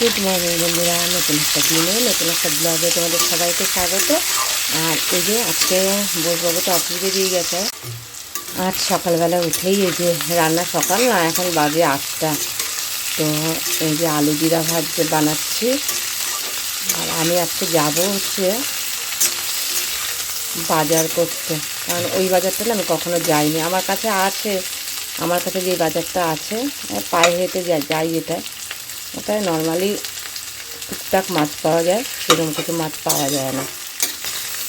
Good morning বন্ধুরা। নতুন একটা দিনে, নতুন একটা ব্লগে তোমাদের সবাইকে স্বাগত। আর এই যে আজকে বসবাবু তো অফিস বেরিয়ে গেছে। আজ সকালবেলা উঠেই এই যে রান্না সকাল না এখন বাজে আটটা। তো এই যে আলু জিরা ভাত যে বানাচ্ছি। আর আমি আজকে যাব হচ্ছে বাজার করতে। কারণ ওই বাজারটা না আমি কখনো যাইনি। আমার কাছে আছে, আমার কাছে যে বাজারটা আছে, পায়ে হেঁটে যাই যাই ওটায় নর্মালি টুকটাক মাছ পাওয়া যায়, সেরকম কিছু মাছ পাওয়া যায় না।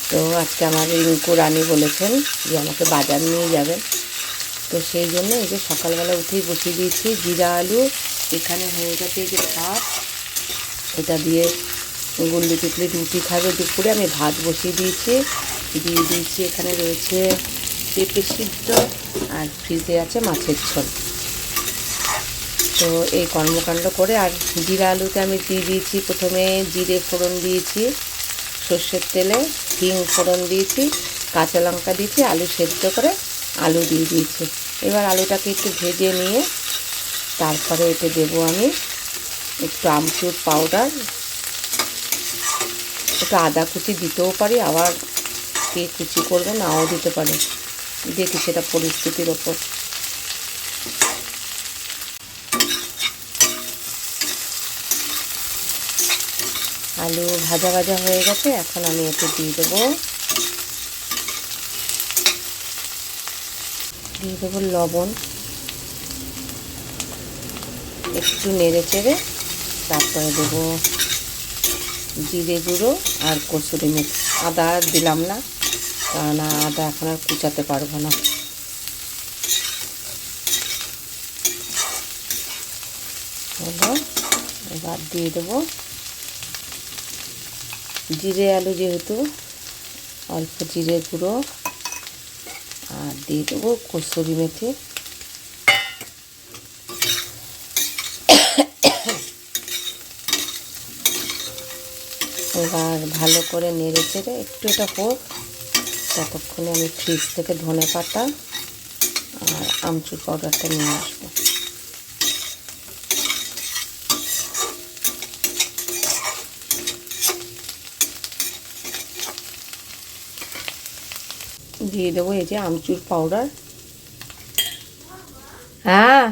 তো আজকে আমার রিঙ্কু রানী বলেছেন যে আমাকে বাজার নিয়ে যাবেন। তো সেই জন্য এই যে সকালবেলা উঠেই বসিয়ে দিয়েছি, জিরা আলু, এখানে হয়ে গেছে এই যে ভাত। এটা দিয়ে গুল্লি টুকলি রুটি খাবে। দুপুরে আমি ভাত বসিয়ে দিয়েছি। দিয়ে দিয়েছি, এখানে রয়েছে পেঁপে সিদ্ধ আর ফ্রিজে আছে মাছের ঝোল। তো এই কর্মকাণ্ড করে আর জিরা আলুতে আমি দিয়ে দিয়েছি প্রথমে জিরে ফোড়ন দিয়েছি, সর্ষের তেলে হিং ফোড়ন দিয়েছি, কাঁচা লঙ্কা দিয়েছি, আলু সেদ্ধ করে আলু দিয়ে দিয়েছি। এবার আলুটাকে একটু ভেজে নিয়ে তারপরে এতে দেবো আমি একটু আমচুর পাউডার। একটু আদা কুচি দিতেও পারি, আবার কে কুচি করবে নাও দিতে পারে দেখি সেটা পরিস্থিতির ওপর। আলু ভাজা ভাজা হয়ে গেছে, এখন আমি এতে দিয়ে দেবো। দিয়ে দেবো লবণ। একটু নেড়ে চেড়ে তারপরে দেবো জিরে গুঁড়ো আর কসুরি মেথি আদা দিলাম না, কারণ আদা এখন আর কুচাতে পারব না। এবার দিয়ে দেবো জিরে আলু যেহেতু, অল্প জিরে গুঁড়ো, আর দিয়ে দেবো কসুরি মেথি। এবার ভালো করে নেড়ে চেড়ে একটু এটা হোক, ততক্ষণে আমি ফ্রিজ থেকে ধনে পাতা আর আমচুর পাউডারটা নিয়ে আসব। দিয়ে দেবো এই যে আমচুর পাউডার হ্যাঁ।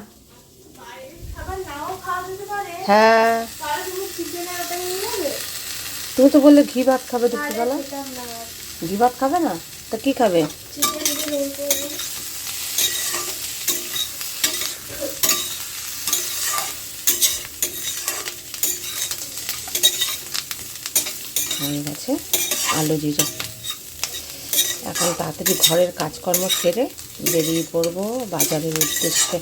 হ্যাঁ। তুমি তো বললে ঘি ভাত খাবে দুপুরবেলা ঘি ভাত খাবে না? তা কি খাবে? হয়ে গেছে। আলু জিরা এখন তাড়াতাড়ি ঘরের কাজকর্ম সেরে বেরিয়ে পড়ব বাজারের উদ্দেশ্যে।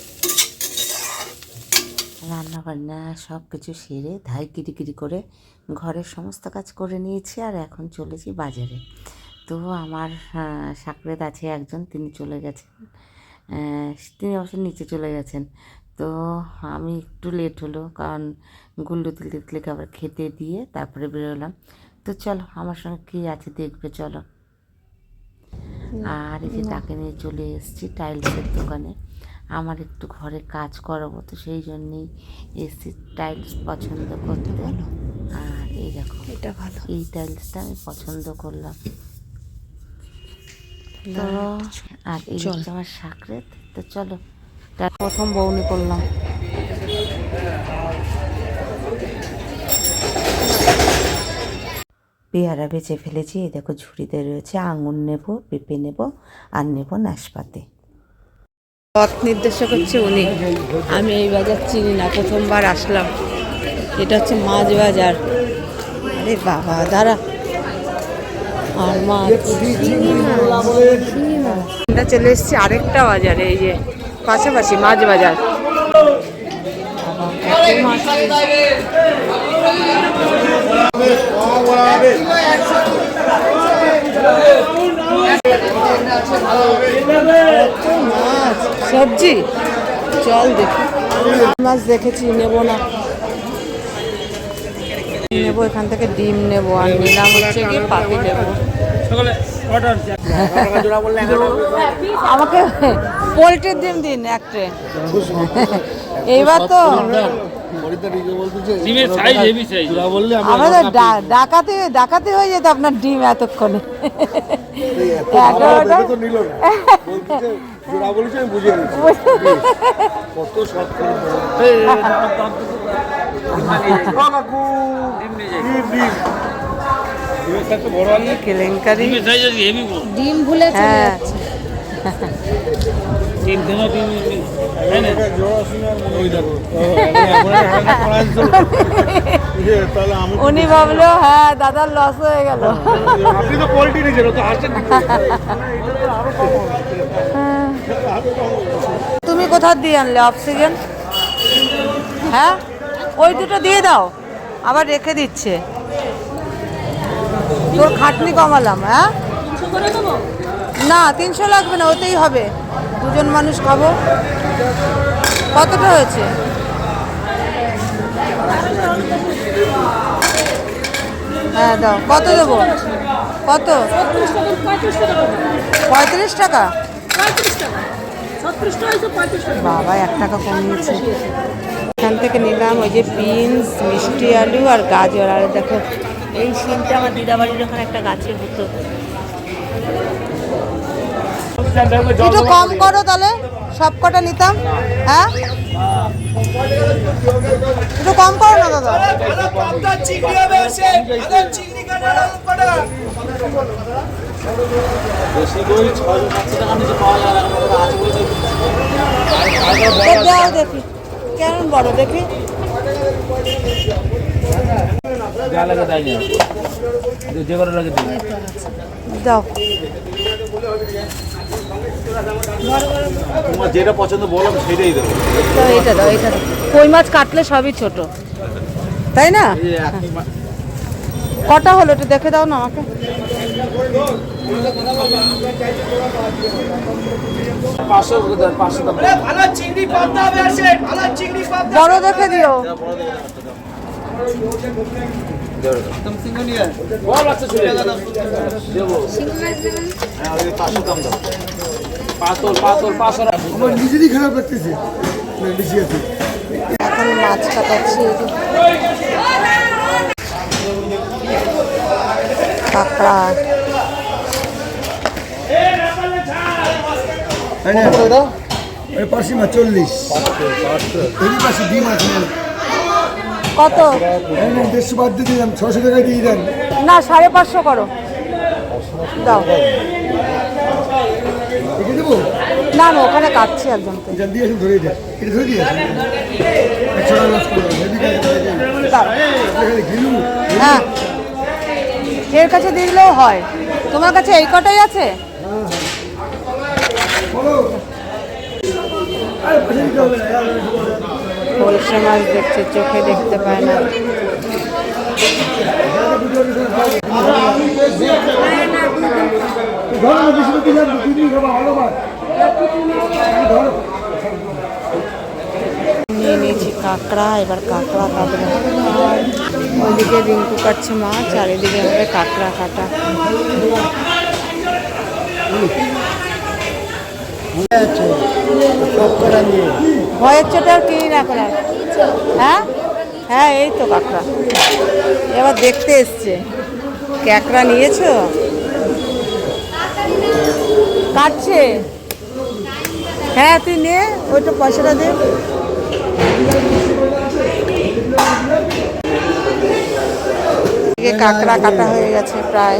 রান্না বান্না সব কিছু সেরে ধাই কিরিকিরি করে ঘরের সমস্ত কাজ করে নিয়েছি আর এখন চলেছি বাজারে। তো আমার আহ, সাকরেত আছে একজন তিনি চলে গেছেন। তিনি অবশ্য নিচে চলে গেছেন। তো আমি একটু লেট হলো কারণ গুল্লু তিল তিলকে আবার খেতে দিয়ে তারপরে বেরোলাম। তো চলো আমার সঙ্গে কী আছে দেখবে চলো। আর এই যে তাকে নিয়ে চলে এসেছি টাইলসের দোকানে। আমার একটু ঘরে কাজ করাবো তো সেই জন্যেই এসেছি টাইলস পছন্দ করতে। আর এই দেখো এটা ভালো। এই টাইলসটা আমি পছন্দ করলাম। তো আর এই আমার সাকরেত তো চলো প্রথম বউনি করলাম। পেয়ারা বেছে ফেলেছি। এই দেখো ঝুড়িতে রয়েছে আঙুর নেব, পেঁপে নেব আর নেব নাশপাতি। পথ নির্দেশক হচ্ছে উনি। আমি এই বাজার চিনি না, প্রথমবার আসলাম। এটা হচ্ছে মাছ বাজার। আরে বাবা, দাঁড়া। আর মাছ। চলে এসেছি আরেকটা বাজারে, এই যে পাশাপাশি মাছ বাজার বাবা, এত মাছ এত মাছ সবজি? চল দেখি। মাছ দেখেছি নেব না। নেব এখান থেকে ডিম নেব আর নিলাম হচ্ছে কি পাতি নেব আমাকে পোলট্রির ডিম দিন একটা এইবার তো আমাদের ডাকাতি ডাকাতি হয়ে যেত আপনার ডিম এতক্ষণে কত কেলেঙ্কারি। ডিম ভুলে চলে হ্যাঁ। যাচ্ছে। দেখো। তাহলে আমি উনি ভাবলো হ্যাঁ দাদার লস হয়ে গেল। আপনি তো পোল্ট্রি তুমি কোথা দিয়ে আনলে? অক্সিজেন হ্যাঁ? ওই দুটো দিয়ে দাও। আবার রেখে দিচ্ছে। তোর খাটনি কমালাম হ্যাঁ? না তিনশো লাগবে না ওতেই হবে। দুজন মানুষ খাব। কতটা হয়েছে? হ্যাঁ দাও। কত দেবো? কত? পঁয়ত্রিশ টাকা। বাবা এক টাকা কমিয়েছে। এখান থেকে নিলাম ওই যে বিনস মিষ্টি আলু আর গাজর। আর দেখো এই সিনটা আমার দিদাবাড়ির ওখানে একটা গাছে হতো একটু কম করো তাহলে সব কটা নিতাম হ্যাঁ? একটু কম করো না দাদা। দেখি। কেমন বড় দেখি। তাই না যে করে লাগে দিই দাও। তোমার যেটা পছন্দ বলো আমি সেটাই দেবো। তো এটা দাও এটা দাও। কই মাছ কাটলে সবই ছোট। তাই না? কটা হলো একটু দেখে দাও না আমাকে। বড় দেখে দিও আচ্ছা হ্যাঁ নিজেরই খারাপ লাগতেছে এখন মাছ কাটাচ্ছি। কাঁকড়া ওই পাশি মাছ চল্লিশ। পাশে ডিম আছে। কত? দেড়শো বাদ দিয়ে দিলাম ছশো টাকায় দিয়ে দেন। না সাড়ে পাঁচশো করো। দাও। না না ওখানে কাটছি একজনকে। এটা দিয়েছেন ধরে দেন এটা ধরে দিয়েছেন একশো টাকা লস ঘিলু হ্যাঁ। এর কাছে দিলেও হয়। তোমার কাছে এই কটাই আছে? মাছ দেখছে, চোখে দেখতে পায় না। নিয়ে নিয়েছি কাঁকড়া, এবার কাঁকড়া কাটবো ওইদিকে রিঙ্কু কাটছে মাছ, আর এদিকে হবে কাঁকড়া কাটা। ভয়ের চোটে আর কিনি না আর হ্যাঁ? হ্যাঁ এই তো কাঁকড়া। এবার দেখতে এসছে। ক্যাকড়া নিয়েছো? কাটছে? হ্যাঁ তুই নে, ওইটা পয়সাটা দে। কাঁকড়া কাটা হয়ে গেছে প্রায়।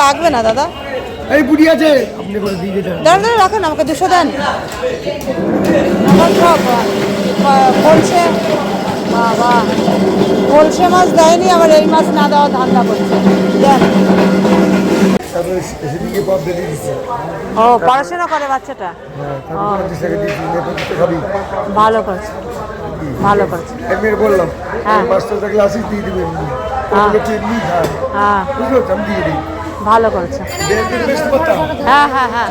লাগবে না দাদা? এই বুড়ি আছে। আপনি করে দিয়ে দাঁড়া রাখেন আমাকে দুশো দেন। আমার সব বলছে বাবা কলসে মাছ দেয়নি আবার এই মাছ না দেওয়া ধান্দা করছে। দেন। ও পড়াশোনা করে বাচ্চাটা? হ্যাঁ ভালো করছে। ভালো করছে। আমি বললাম হ্যাঁ। পাঁচটা থাকলে দিয়ে দিবেন। হ্যাঁ। হ্যাঁ। ভালো করেছে। হ্যাঁ হ্যাঁ হ্যাঁ।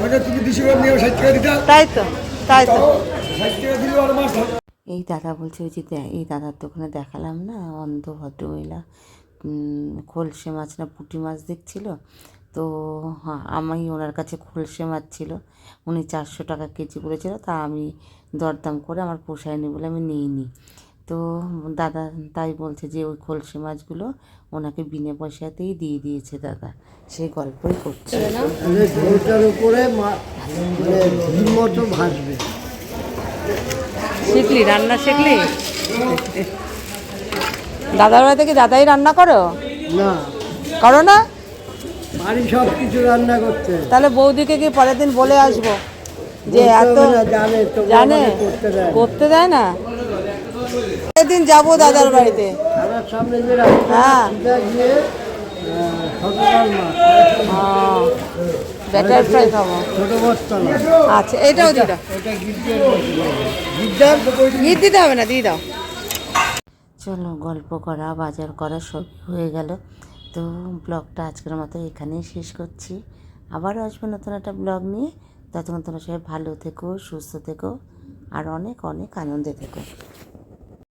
মানে তুমি দুশো গ্রাম নিয়ে ষাট টাকা দিতাম তাই তো তাই তো। এই দাদা বলছে ওই যে এই দাদার দোকানে দেখালাম না অন্ধ ভদ্রমহিলা। উম, খোলসে মাছ না পুঁটি মাছ দেখছিল? তো হ্যাঁ আমি ওনার কাছে খোলসে মাছ ছিল। উনি চারশো টাকা কেজি বলেছিল তা আমি দরদাম করে আমার পোষায়নি বলে আমি নিইনি। তো দাদা তাই বলছে যে ওই খলসি মাছগুলো ওনাকে বিনা পয়সাতেই দিয়ে দিয়েছে দাদা। সেই গল্পই করছে। ঝোলটার উপরে মানে মতো ভাসবে শিখলি রান্না শিখলি? দাদার বাড়িতে কি দাদাই রান্না করো? না। করো না? বাড়ি সব কিছু রান্না করতে। তাহলে বৌদিকে কি পরের দিন বলে আসব? যে এত জানে করতে দেয় না। একদিন যাব দাদার বাড়িতে। হ্যাঁ। ব্যাটার ফ্রাই খাব। আচ্ছা এটাও দিতে হবে না দিয়ে দাও চলো গল্প করা বাজার করা সব হয়ে গেল। তো ব্লগটা আজকের মতো এখানেই শেষ করছি। আবার আসব নতুন একটা ব্লগ নিয়ে। ততক্ষণ তোমরা সবাই ভালো থেকো সুস্থ থেকো আর অনেক অনেক আনন্দে থেকো।